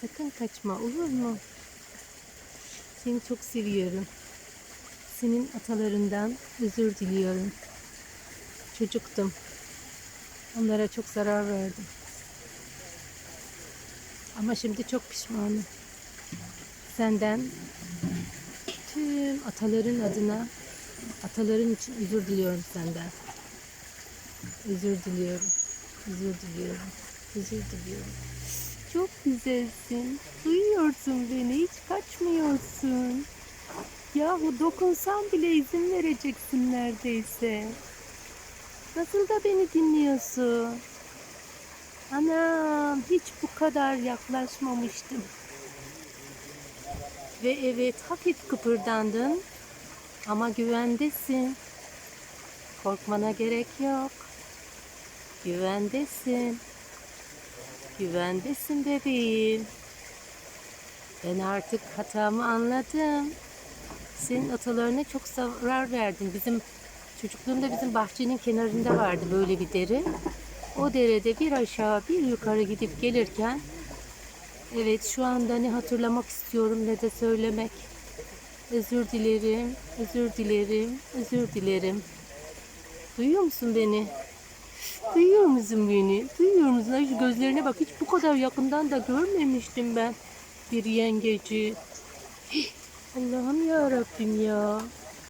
Sakın kaçma olur mu? Seni çok seviyorum. Senin atalarından özür diliyorum. Çocuktum. Onlara çok zarar verdim. Ama şimdi çok pişmanım. Senden tüm ataların adına ataların için özür diliyorum senden. Özür diliyorum. Özür diliyorum. Özür diliyorum. Çok güzelsin. Duyuyorsun beni. Hiç kaçmıyorsun. Yahu dokunsam bile izin vereceksin neredeyse. Nasıl da beni dinliyorsun? Anam hiç bu kadar yaklaşmamıştım. Ve evet hafif kıpırdandın ama güvendesin. Korkmana gerek yok. Güvendesin. Güvendesin bebeğim. Ben artık hatamı anladım. Senin atalarına çok zarar verdin. Bizim çocukluğumda bizim bahçenin kenarında vardı böyle bir dere. O derede bir aşağı bir yukarı gidip gelirken evet şu anda ne hatırlamak istiyorum ne de söylemek. Özür dilerim, özür dilerim, özür dilerim. Duyuyor musun beni? Duyuyor musun beni? Duyuyor musun? Ay şu gözlerine bak. Hiç bu kadar yakından da görmemiştim ben bir yengeci. Allah'ım ya Rabbim ya.